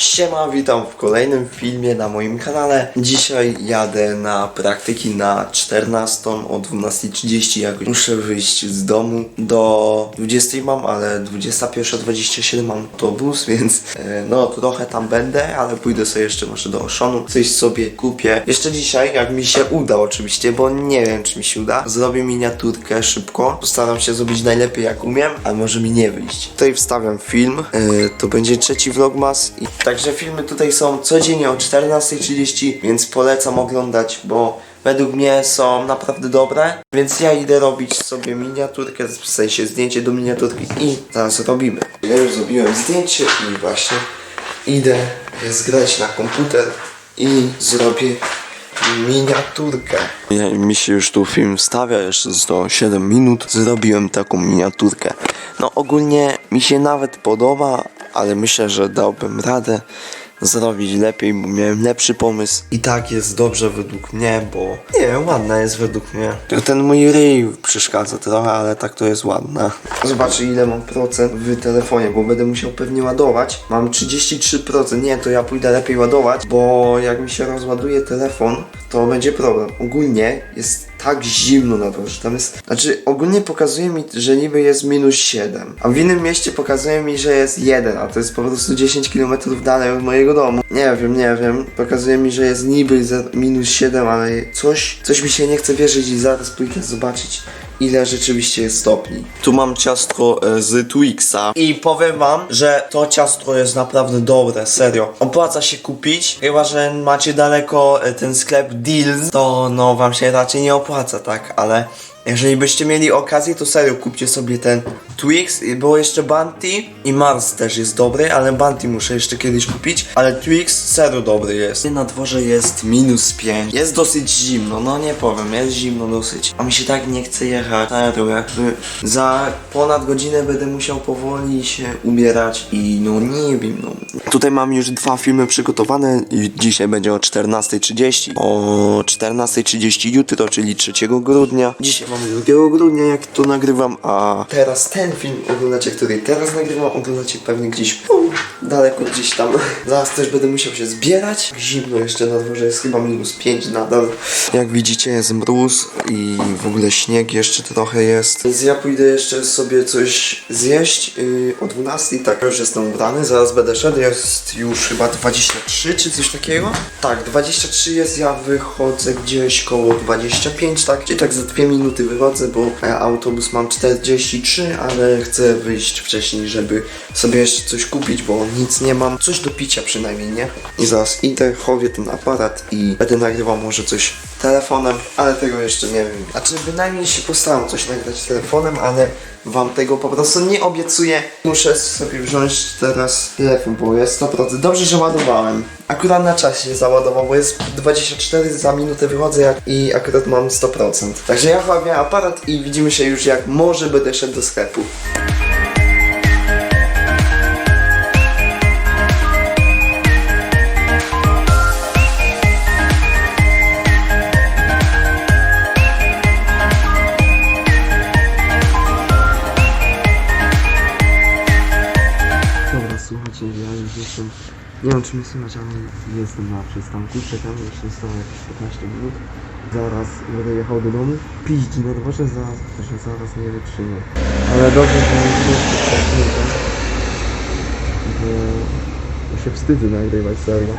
Siema, witam w kolejnym filmie na moim kanale. Dzisiaj jadę na praktyki na 14 o 12.30. Jak muszę wyjść z domu do 20 mam, ale 21.27 mam autobus, więc e, no trochę tam będę, ale pójdę sobie jeszcze może do Oszonu. Coś sobie kupię. Jeszcze dzisiaj, jak mi się uda oczywiście, bo nie wiem czy mi się uda, zrobię miniaturkę szybko. Postaram się zrobić najlepiej jak umiem, a może mi nie wyjść. Tutaj wstawiam film. E, to będzie trzeci vlogmas i także filmy tutaj są codziennie o 14.30, więc polecam oglądać, bo według mnie są naprawdę dobre. Więc ja idę robić sobie miniaturkę, w sensie zdjęcie do miniaturki i zaraz robimy. Ja już zrobiłem zdjęcie i właśnie idę zgrać na komputer i zrobię miniaturkę. Ja, mi się już tu film wstawia, jeszcze zostało 7 minut. Zrobiłem taką miniaturkę. No ogólnie mi się nawet podoba, ale myślę, że dałbym radę zrobić lepiej, bo miałem lepszy pomysł. I tak jest dobrze według mnie, bo nie ładna jest według mnie. Tylko ten mój ryj przeszkadza trochę, ale tak to jest ładna. Zobaczę ile mam procent w telefonie, bo będę musiał pewnie ładować. Mam 33%, nie, to ja pójdę lepiej ładować, bo jak mi się rozładuje telefon, to będzie problem. Ogólnie jest tak zimno na dworze, tam jest, znaczy ogólnie pokazuje mi, że niby jest minus 7, a w innym mieście pokazuje mi, że jest 1, a to jest po prostu 10 km dalej od mojego domu. Nie wiem, nie wiem, pokazuje mi, że jest niby minus 7, ale coś, coś mi się nie chce wierzyć i zaraz pójdę zobaczyć ile rzeczywiście jest stopni. Tu mam ciastko e, z Twixa i powiem wam, że to ciastko jest naprawdę dobre, serio. Opłaca się kupić, chyba że macie daleko e, ten sklep Deals, to no wam się raczej nie opłaca, tak, ale jeżeli byście mieli okazję, to serio kupcie sobie ten Twix. Było jeszcze Bounty i Mars też jest dobry, ale Bounty muszę jeszcze kiedyś kupić. Ale Twix serio dobry jest. Na dworze jest minus 5. Jest dosyć zimno, no nie powiem, jest zimno dosyć. A mi się tak nie chce jechać. Serio, jakby za ponad godzinę będę musiał powoli się ubierać i no nie wiem, no. Tutaj mam już dwa filmy przygotowane dzisiaj będzie o 14.30. O 14.30 jutro, czyli 3 grudnia. Dzisiaj mamy 2 grudnia, jak to nagrywam, a teraz ten film oglądacie, który teraz nagrywam, oglądacie pewnie gdzieś um, daleko gdzieś tam. Zaraz też będę musiał się zbierać. Zimno jeszcze na dworze jest chyba minus 5 nadal. Jak widzicie jest mróz i w ogóle śnieg jeszcze trochę jest. Więc ja pójdę jeszcze sobie coś zjeść yy, o 12. Tak, już jestem ubrany, zaraz będę szedł. Jest już chyba 23 czy coś takiego. Tak, 23 jest, ja wychodzę gdzieś koło 25, tak? Czyli tak za 2 minuty wychodzę, bo e, autobus mam 43, ale chcę wyjść wcześniej, żeby sobie jeszcze coś kupić, bo nic nie mam. Coś do picia przynajmniej, nie? I zaraz idę, chowię ten aparat i będę nagrywał może coś telefonem, ale tego jeszcze nie wiem. Znaczy bynajmniej się postaram coś nagrać telefonem, ale wam tego po prostu nie obiecuję. Muszę sobie wziąć teraz telefon, bo jest 100%. Dobrze, że ładowałem. Akurat na czasie załadował, bo jest 24 za minutę wychodzę i akurat mam 100%. Także ja chowię aparat i widzimy się już jak może będę szedł do sklepu. Jestem. Nie wiem czy mnie słychać, ale jestem na przystanku. Czekam, jeszcze zostało jakieś 15 minut. Zaraz będę jechał do domu. Pić na dworze zaraz, się zaraz nie wytrzymię. Ale dobrze, że nie jest bo się wstydzę nagrywać serio.